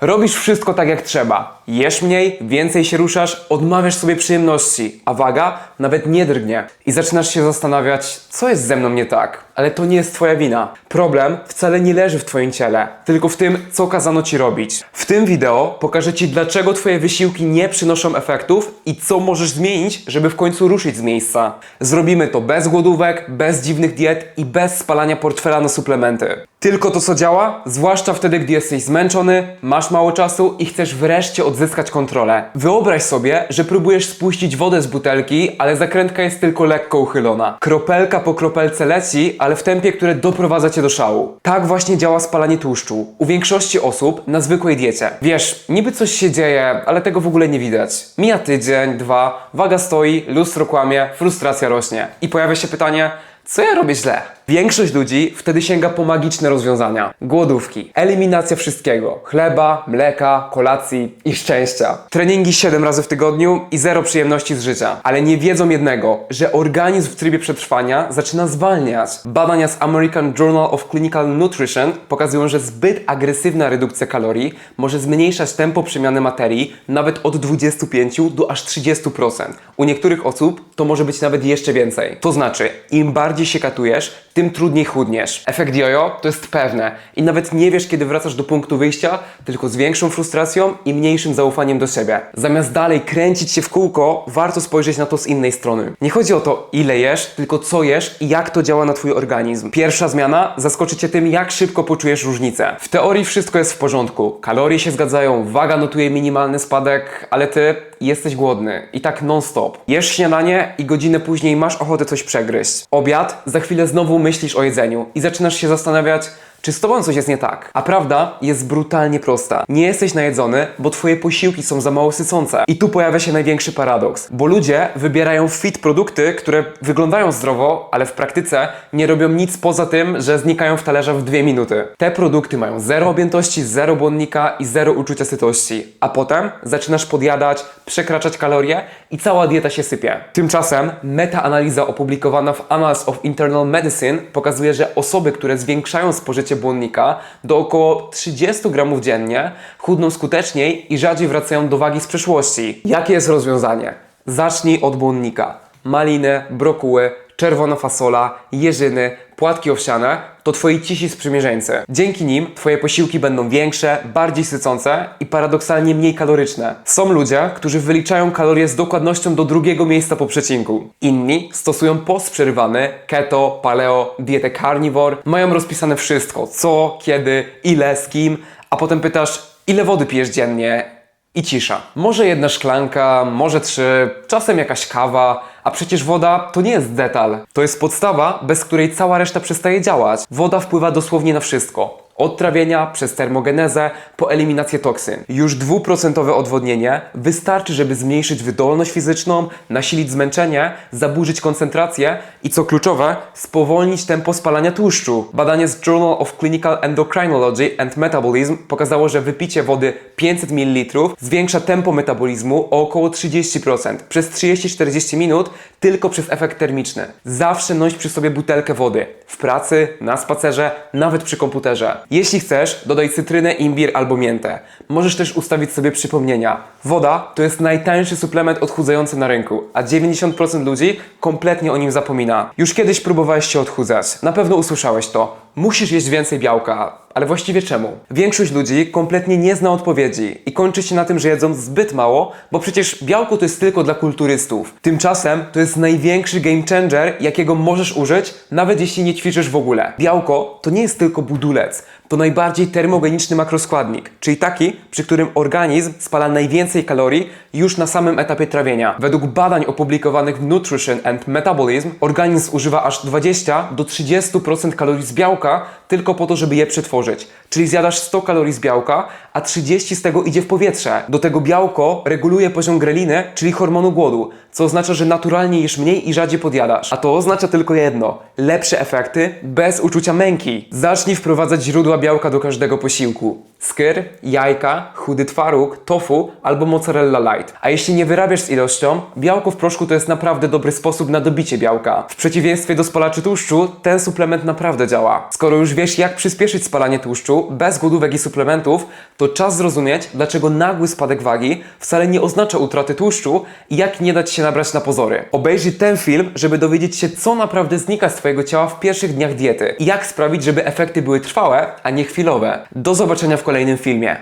Robisz wszystko tak jak trzeba. Jesz mniej, więcej się ruszasz, odmawiasz sobie przyjemności, a waga nawet nie drgnie. I zaczynasz się zastanawiać, co jest ze mną nie tak. Ale to nie jest twoja wina. Problem wcale nie leży w twoim ciele, tylko w tym, co kazano ci robić. W tym wideo pokażę ci, dlaczego twoje wysiłki nie przynoszą efektów i co możesz zmienić, żeby w końcu ruszyć z miejsca. Zrobimy to bez głodówek, bez dziwnych diet i bez spalania portfela na suplementy. Tylko to, co działa, zwłaszcza wtedy, gdy jesteś zmęczony, masz mało czasu i chcesz wreszcie odzyskać kontrolę. Wyobraź sobie, że próbujesz spuścić wodę z butelki, ale zakrętka jest tylko lekko uchylona. Kropelka po kropelce leci, ale w tempie, które doprowadza cię do szału. Tak właśnie działa spalanie tłuszczu. U większości osób na zwykłej diecie. Wiesz, niby coś się dzieje, ale tego w ogóle nie widać. Mija tydzień, dwa, waga stoi, lustro kłamie, frustracja rośnie. I pojawia się pytanie, co ja robię źle? Większość ludzi wtedy sięga po magiczne rozwiązania. Głodówki, eliminacja wszystkiego. Chleba, mleka, kolacji i szczęścia. Treningi 7 razy w tygodniu i zero przyjemności z życia. Ale nie wiedzą jednego, że organizm w trybie przetrwania zaczyna zwalniać. Badania z American Journal of Clinical Nutrition pokazują, że zbyt agresywna redukcja kalorii może zmniejszać tempo przemiany materii nawet od 25 do aż 30%. U niektórych osób to może być nawet jeszcze więcej. To znaczy, im bardziej się katujesz, tym trudniej chudniesz. Efekt jojo to jest pewne i nawet nie wiesz, kiedy wracasz do punktu wyjścia, tylko z większą frustracją i mniejszym zaufaniem do siebie. Zamiast dalej kręcić się w kółko, warto spojrzeć na to z innej strony. Nie chodzi o to, ile jesz, tylko co jesz i jak to działa na twój organizm. Pierwsza zmiana zaskoczy cię tym, jak szybko poczujesz różnicę. W teorii wszystko jest w porządku. Kalorie się zgadzają, waga notuje minimalny spadek, ale ty jesteś głodny i tak non-stop. Jesz śniadanie i godzinę później masz ochotę coś przegryźć. Obiad, za chwilę znowu myślisz o jedzeniu i zaczynasz się zastanawiać, czy z tobą coś jest nie tak? A prawda jest brutalnie prosta. Nie jesteś najedzony, bo twoje posiłki są za mało sycące. I tu pojawia się największy paradoks, bo ludzie wybierają fit produkty, które wyglądają zdrowo, ale w praktyce nie robią nic poza tym, że znikają w talerzach w dwie minuty. Te produkty mają zero objętości, zero błonnika i zero uczucia sytości. A potem zaczynasz podjadać, przekraczać kalorie i cała dieta się sypie. Tymczasem metaanaliza opublikowana w Annals of Internal Medicine pokazuje, że osoby, które zwiększają spożycie błonnika do około 30 gramów dziennie, chudną skuteczniej i rzadziej wracają do wagi z przeszłości. Jakie jest rozwiązanie? Zacznij od błonnika. Maliny, brokuły, czerwona fasola, jeżyny, płatki owsiane to twoi cisi sprzymierzeńcy. Dzięki nim twoje posiłki będą większe, bardziej sycące i paradoksalnie mniej kaloryczne. Są ludzie, którzy wyliczają kalorie z dokładnością do drugiego miejsca po przecinku. Inni stosują post przerywany, keto, paleo, dietę carnivore, mają rozpisane wszystko, co, kiedy, ile, z kim, a potem pytasz, ile wody pijesz dziennie i cisza. Może jedna szklanka, może trzy, czasem jakaś kawa, a przecież woda to nie jest detal. To jest podstawa, bez której cała reszta przestaje działać. Woda wpływa dosłownie na wszystko. Od trawienia, przez termogenezę, po eliminację toksyn. Już dwuprocentowe odwodnienie wystarczy, żeby zmniejszyć wydolność fizyczną, nasilić zmęczenie, zaburzyć koncentrację i co kluczowe, spowolnić tempo spalania tłuszczu. Badanie z Journal of Clinical Endocrinology and Metabolism pokazało, że wypicie wody 500 ml zwiększa tempo metabolizmu o około 30% przez 30-40 minut tylko przez efekt termiczny. Zawsze noś przy sobie butelkę wody. W pracy, na spacerze, nawet przy komputerze. Jeśli chcesz, dodaj cytrynę, imbir albo miętę. Możesz też ustawić sobie przypomnienia. Woda to jest najtańszy suplement odchudzający na rynku, a 90% ludzi kompletnie o nim zapomina. Już kiedyś próbowałeś się odchudzać. Na pewno usłyszałeś to. Musisz jeść więcej białka, ale właściwie czemu? Większość ludzi kompletnie nie zna odpowiedzi i kończy się na tym, że jedzą zbyt mało, bo przecież białko to jest tylko dla kulturystów. Tymczasem to jest największy game changer, jakiego możesz użyć, nawet jeśli nie ćwiczysz w ogóle. Białko to nie jest tylko budulec, to najbardziej termogeniczny makroskładnik, czyli taki, przy którym organizm spala najwięcej kalorii już na samym etapie trawienia. Według badań opublikowanych w Nutrition and Metabolism, organizm używa aż 20 do 30% kalorii z białka tylko po to, żeby je przetworzyć. Czyli zjadasz 100 kalorii z białka, a 30 z tego idzie w powietrze. Do tego białko reguluje poziom greliny, czyli hormonu głodu, co oznacza, że naturalnie jesz mniej i rzadziej podjadasz. A to oznacza tylko jedno: lepsze efekty bez uczucia męki. Zacznij wprowadzać źródła białka do każdego posiłku. Skyr, jajka, chudy twaróg, tofu albo mozzarella. Light. A jeśli nie wyrabiasz z ilością, białko w proszku to jest naprawdę dobry sposób na dobicie białka. W przeciwieństwie do spalaczy tłuszczu, ten suplement naprawdę działa. Skoro już wiesz, jak przyspieszyć spalanie tłuszczu bez głodówek i suplementów, to czas zrozumieć, dlaczego nagły spadek wagi wcale nie oznacza utraty tłuszczu i jak nie dać się nabrać na pozory. Obejrzyj ten film, żeby dowiedzieć się, co naprawdę znika z Twojego ciała w pierwszych dniach diety i jak sprawić, żeby efekty były trwałe, a nie chwilowe. Do zobaczenia w kolejnym filmie.